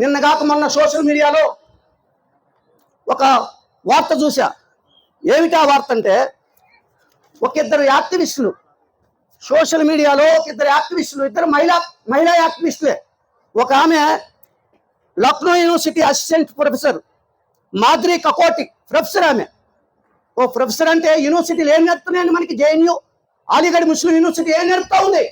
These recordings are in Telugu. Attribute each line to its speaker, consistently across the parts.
Speaker 1: నిన్నగాక మొన్న సోషల్ మీడియాలో ఒక వార్త చూసా ఏమిటా వార్త అంటే ఒక ఇద్దరు యాక్టివిస్టులు సోషల్ మీడియాలో ఒక ఇద్దరు యాక్టివిస్టులు ఇద్దరు మహిళా మహిళా యాక్టివిస్టులే. ఒక ఆమె Lucknow university assistant professor Madri Kakoti professor ఆమె. ఓ ప్రొఫెసర్ అంటే యూనివర్సిటీలు ఏం నేర్పుతున్నాయండి మనకి? జేఎన్యూ అలీగఢ్ ముస్లిం యూనివర్సిటీ ఏం నేర్పుతా ఉంది?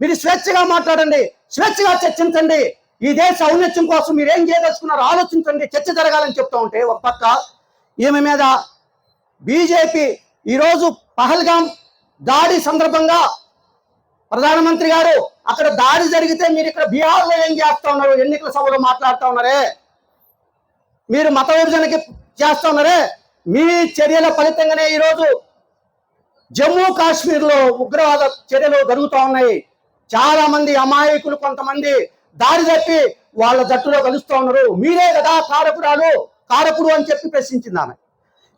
Speaker 1: మీరు స్వేచ్ఛగా మాట్లాడండి స్వేచ్ఛగా చర్చించండి. ఈ దేశ ఔన్నత్యం కోసం మీరు ఏం చేయదలుచుకున్నారు ఆలోచించండి చర్చ జరగాలని చెప్తా ఉంటే ఒక పక్క ఈమె మీద బీజేపీ ఈరోజు పహల్గాం దాడి సందర్భంగా ప్రధానమంత్రి గారు అక్కడ దాడి జరిగితే మీరు ఇక్కడ బీహార్లో ఏం చేస్తా ఉన్నారు? ఎన్నికల సభలో మాట్లాడుతూ ఉన్నారే? మీరు మత విభజనకి చేస్తా ఉన్నారే? మీ చర్యల ఫలితంగానే ఈరోజు జమ్మూ కాశ్మీర్లో ఉగ్రవాద చర్యలు జరుగుతూ ఉన్నాయి. చాలా మంది అమాయకులు కొంతమంది దారి తప్పి వాళ్ళ జట్టులో కలుస్తూ ఉన్నారు. మీరే కదా కారకురాలు కారకుడు అని చెప్పి ప్రశ్నించింది ఆమె.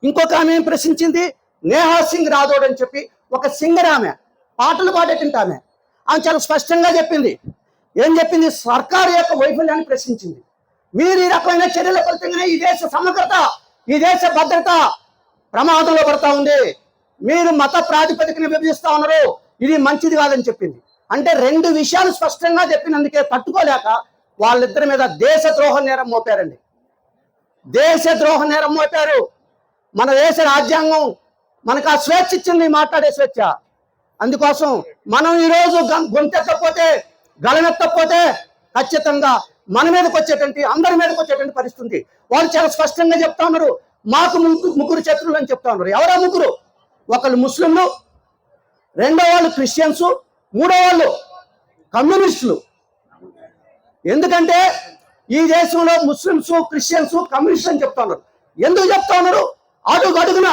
Speaker 1: ఇంకొక ఆమె ఏం ప్రశ్నించింది? నేహా సింగ్ రాథోడ్ అని చెప్పి ఒక సింగర్ ఆమె. పాటలు పాడేటువంటి ఆమె. ఆమె చాలా స్పష్టంగా చెప్పింది. ఏం చెప్పింది? సర్కారు యొక్క వైఫల్యాన్ని ప్రశ్నించింది. మీరు ఈ రకమైన చర్యల ఫలితంగానే ఈ దేశ సమగ్రత ఈ దేశ భద్రత ప్రమాదంలో పడతా ఉంది. మీరు మత ప్రాతిపదికన విభజిస్తా ఉన్నారు. ఇది మంచిది కాదని చెప్పింది. అంటే రెండు విషయాలు స్పష్టంగా చెప్పినందుకే తట్టుకోలేక వాళ్ళిద్దరి మీద దేశ ద్రోహ నేరం మోపారండి. దేశ ద్రోహ నేరం మోపారు. మన దేశ రాజ్యాంగం మనకు ఆ స్వేచ్ఛ ఇచ్చింది మాట్లాడే స్వేచ్ఛ. అందుకోసం మనం ఈరోజు గం- గొంతెత్తకపోతే గలమెత్తకపోతే ఖచ్చితంగా మన మీదకి వచ్చేటువంటి అందరి మీదకి వచ్చేటువంటి పరిస్థితి ఉంది. వాళ్ళు చాలా స్పష్టంగా చెప్తా ఉన్నారు. మాకు ముగ్గురు ముగ్గురు శత్రువులు అని చెప్తా ఉన్నారు. ఎవరా ముగ్గురు? ఒకళ్ళు ముస్లింలు రెండో వాళ్ళు క్రిస్టియన్స్ మూడో వాళ్ళు కమ్యూనిస్టులు. ఎందుకంటే ఈ దేశంలో ముస్లిమ్స్ క్రిస్టియన్స్ కమ్యూనిస్ట్ అని చెప్తా ఉన్నారు. ఎందుకు చెప్తా ఉన్నారు? అడుగు అడుగున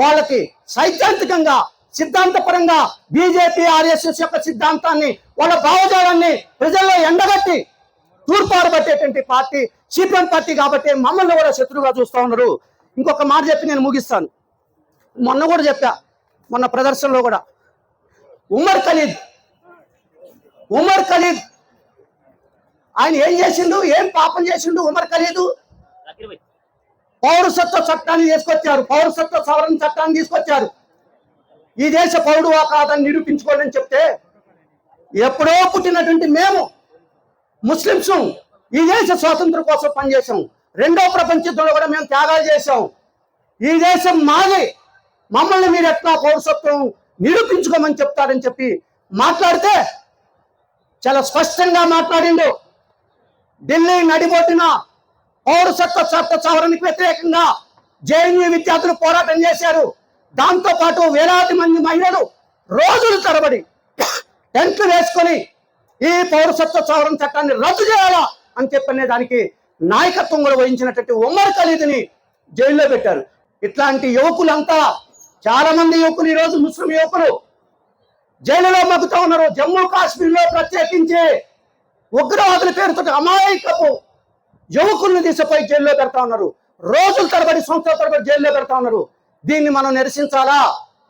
Speaker 1: వాళ్ళకి సైద్ధాంతికంగా సిద్ధాంతపరంగా బీజేపీ ఆర్ఎస్ఎస్ యొక్క సిద్ధాంతాన్ని వాళ్ళ భావజాలాన్ని ప్రజల్లో ఎండగట్టి తూర్పారబట్టేటువంటి పార్టీ సిపిఎం పార్టీ కాబట్టి మమ్మల్ని కూడా శత్రువుగా చూస్తా ఉన్నారు. ఇంకొక మాట చెప్పి నేను ముగిస్తాను. మొన్న కూడా చెప్పా మొన్న ప్రదర్శనలో కూడా. ఉమర్ ఖలీద్ ఉమర్ ఖలీద్. ఆయన ఏం చేసిండు? ఏం పాపం చేసిండు ఉమర్ ఖలీదు? పౌరసత్వ చట్టాన్ని తీసుకొచ్చారు. పౌరసత్వ సవరణ చట్టాన్ని తీసుకొచ్చారు. ఈ దేశ పౌరుడు కాదని నిరూపించుకోండి అని చెప్తే ఎప్పుడో పుట్టినటువంటి మేము ముస్లింస్ ఈ దేశ స్వాతంత్రం కోసం పనిచేసాం రెండో ప్రపంచ యుద్ధంలో కూడా మేము త్యాగాలు చేశాం. ఈ దేశం మాది. మమ్మల్ని మీరు ఎట్లా పౌరసత్వం నిరూపించుకోమని చెప్తారని చెప్పి మాట్లాడితే చాలా స్పష్టంగా మాట్లాడిండు. ఢిల్లీ నడిబొట్టిన పౌరసత్వ చట్ట సవరణకు వ్యతిరేకంగా జేఎన్యూ విద్యార్థులు పోరాటం చేశారు. దాంతో పాటు వేలాది మంది మహిళలు రోజులు తరబడి టెంట్లు వేసుకొని ఈ పౌరసత్వ సవరణ చట్టాన్ని రద్దు చేయాలా అని చెప్పనే దానికి నాయకత్వం కూడా వహించినటువంటి ఉమ్మర్ ఖలీద్ని జైల్లో పెట్టారు. ఇట్లాంటి యువకులంతా చాలా మంది యువకులు ఈరోజు ముస్లిం యువకులు జైలులో మగ్గుతా ఉన్నారు. జమ్మూ కాశ్మీర్లో ప్రత్యేకించి ఉగ్రవాదుల పేరుతో అమాయకపు యువకుల్ని దిశపై జైల్లో పెడతా ఉన్నారు. రోజుల తరబడి సంవత్సరాల తరబడి జైల్లో పెడతా ఉన్నారు. దీన్ని మనం నిరసించాలా?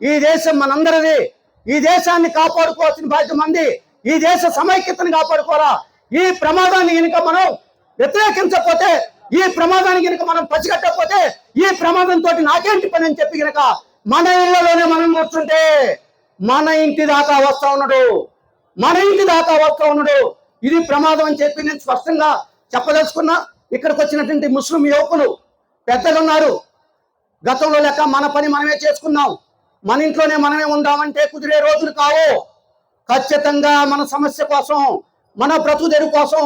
Speaker 1: ఈ దేశం మనందరిది. ఈ దేశాన్ని కాపాడుకోవాల్సిన బాధ్యత మంది. ఈ దేశ సమైక్యతను కాపాడుకోరా ఈ ప్రమాదాన్ని కనుక మనం వ్యతిరేకించకపోతే ఈ ప్రమాదానికి కనుక మనం పసిగట్టకపోతే ఈ ప్రమాదంతో నాకేంటి పని అని చెప్పి కనుక మన ఇళ్ళలోనే మనం కూర్చుంటే మన ఇంటి దాకా వస్తా ఉన్నాడు. మన ఇంటి దాకా వస్తా ఉన్నాడు. ఇది ప్రమాదం అని చెప్పి నేను స్పష్టంగా చెప్పదలుచుకున్నా. ఇక్కడికి వచ్చినటువంటి ముస్లిం యువకులు పెద్దలు ఉన్నారు గతంలో లెక్క మన పని మనమే చేసుకున్నాం. మన ఇంట్లోనే మనమే ఉందామంటే కుదిరే రోజులు కావు. ఖచ్చితంగా మన సమస్య కోసం మన బ్రతుకుదెరు కోసం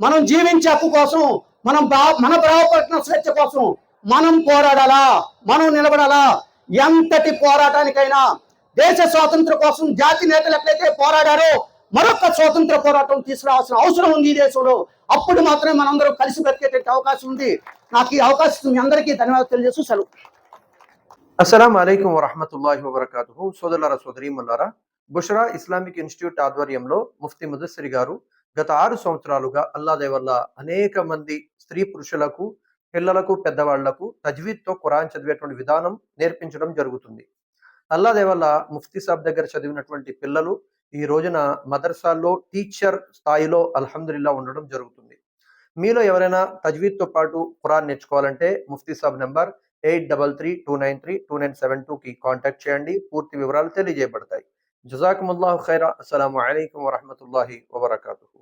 Speaker 1: మనం జీవించే హక్కు కోసం మనం మన భావపడిన స్వేచ్ఛ కోసం మనం పోరాడాలా మనం నిలబడాలా ఎంతటి పోరాటానికైనా దేశ స్వాతంత్రం కోసం జాతి నేతలు ఎట్లయితే పోరాడారో మరొక స్వాతంత్ర పోరాటం తీసుకురావాల్సిన అవసరం ఉంది ఈ దేశంలో. అప్పుడు మాత్రమే మనందరం కలిసి బ్రతికేటువంటి అవకాశం ఉంది. నాకు ఈ అవకాశం మీ అందరికీ ధన్యవాదాలు తెలియజేస్తూ సెలవు.
Speaker 2: అస్సలం అయికం వరహమతుల్లాహి వబర్కాతు సోదరులారా సోదరీమల్లారా బుషరా ఇస్లామిక్ ఇన్స్టిట్యూట్ ఆధ్వర్యంలో ముఫ్తీ ముదస్సిరి గారు గత ఆరు సంవత్సరాలుగా అల్లాదే వల్ల అనేక మంది స్త్రీ పురుషులకు పిల్లలకు పెద్దవాళ్ళకు తజ్వీద్తో ఖురాన్ చదివేటువంటి విధానం నేర్పించడం జరుగుతుంది. అల్లాదే వల్ల ముఫ్తీ సాబ్ దగ్గర చదివినటువంటి పిల్లలు ఈ రోజున మదర్సాల్లో టీచర్ స్థాయిలో అల్హమ్దుల్లా ఉండడం జరుగుతుంది. మీలో ఎవరైనా తజ్వీద్తో పాటు ఖురాన్ నేర్చుకోవాలంటే Mufti Sahab number eight double three two nine three two nine seven టూకి కాంటాక్ట్ చేయండి. పూర్తి వివరాలు తెలియజేయబడతాయి. జజాకుముల్లాహు ఖైరా. అస్సలం అయికం వరహమూల వబర్కూ